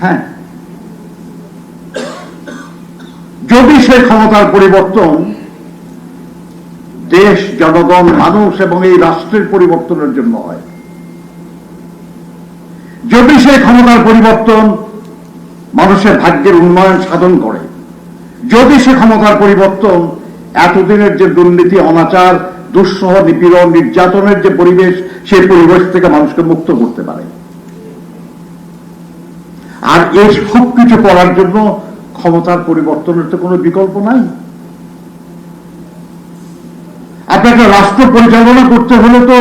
হ্যাঁ। যদি সেই ক্ষমতার পরিবর্তন দেশ, জনগণ, মানুষ এবং এই রাষ্ট্রের পরিবর্তনের জন্য হয়, যদি সেই ক্ষমতার পরিবর্তন মানুষের ভাগ্যের উন্নয়ন সাধন করে, যদি সে ক্ষমতার পরিবর্তন এতদিনের যে দুর্নীতি, অনাচার, দুঃসহ, নিপীড়ন, নির্যাতনের যে পরিবেশ, সেই পরিবেশ থেকে মানুষকে মুক্ত করতে পারে। আর এর সব কিছু করার জন্য ক্ষমতার পরিবর্তনের তো কোনো বিকল্প নাই। আপনাকে রাষ্ট্র পরিচালনা করতে হলে তো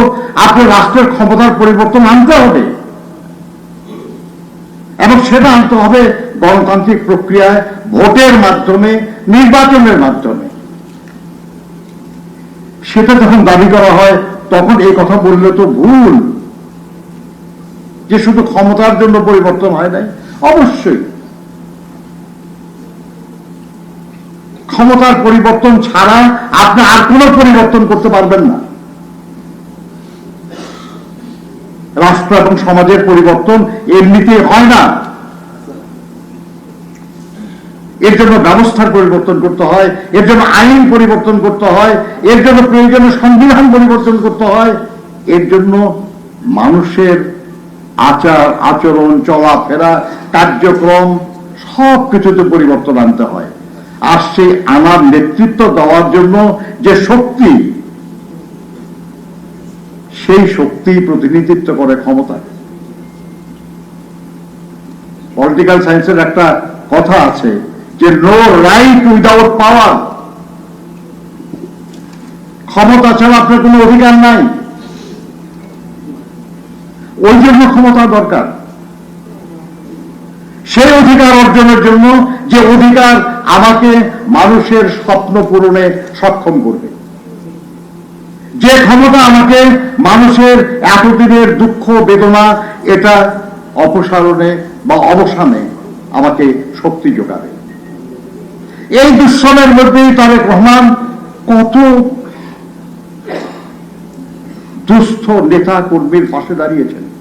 আপনার রাষ্ট্রের ক্ষমতার পরিবর্তন আনতে হবে। এবং সেটা আনতে হবে গণতান্ত্রিক প্রক্রিয়ায়, ভোটের মাধ্যমে, নির্বাচনের মাধ্যমে। সেটা যখন দাবি করা হয়, তখন এই কথা বললে তো ভুল। যে শুধু ক্ষমতার জন্য পরিবর্তন হয় নাই অবশ্যই। ক্ষমতার পরিবর্তন ছাড়া আপনি আর কোনো পরিবর্তন করতে পারবেন না। রাষ্ট্র এবং সমাজের পরিবর্তন এমনিতে হয় না। এর জন্য ব্যবস্থার পরিবর্তন করতে হয়, এর জন্য আইন পরিবর্তন করতে হয়, এর জন্য প্রয়োজনীয় সংবিধান পরিবর্তন করতে হয়, এর জন্য মানুষের আচার, আচরণ, চলাফেরা, কার্যক্রম সব কিছুতে পরিবর্তন আনতে হয়। আর সেই আনার নেতৃত্ব দেওয়ার জন্য যে শক্তি, সেই শক্তি প্রতিনিধিত্ব করে ক্ষমতা। পলিটিক্যাল সায়েন্সের একটা কথা আছে যে নো রাইট উইদাউট পাওয়ার ক্ষমতা ছাড়া আপনার কোনো অধিকার নাই। ওই জন্য ক্ষমতা দরকার। সেই অধিকার অর্জনের জন্য যে অধিকার আমাকে মানুষের স্বপ্ন পূরণে সক্ষম করবে। যে ক্ষমতা আমাকে মানুষের এতদিনের দুঃখ, বেদনা, এটা অপসারণে বা অবসানে আমাকে শক্তি যোগাবে। এই দুঃসময়ের মধ্যেই তারেক রহমান কত দুস্থ নেতা কর্মীর পাশে দাঁড়িয়েছেন।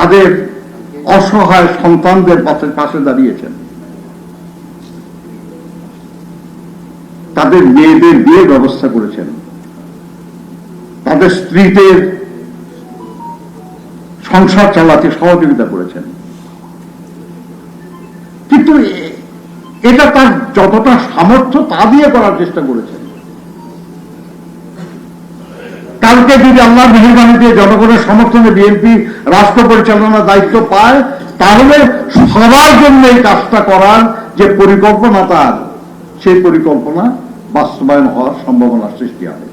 তাদের অসহায় সন্তানদের পাশে দাঁড়িয়েছেন। তাদের মেয়েদের বিয়ে ব্যবস্থা করেছেন। তাদের স্ত্রীদের সংসার চালাতে সহযোগিতা করেছেন। কিন্তু এটা তার যতটা সামর্থ্য তা দিয়ে করার চেষ্টা করেছেন। কালকে যদি আল্লাহ মেহরবানি দিয়ে জনগণের সমর্থনে বিএনপি রাষ্ট্র পরিচালনার দায়িত্ব পায়, তাহলে সবার জন্য এই কাজটা করার যে পরিকল্পনা তার, সেই পরিকল্পনা বাস্তবায়ন হওয়ার সম্ভাবনা সৃষ্টি হবে।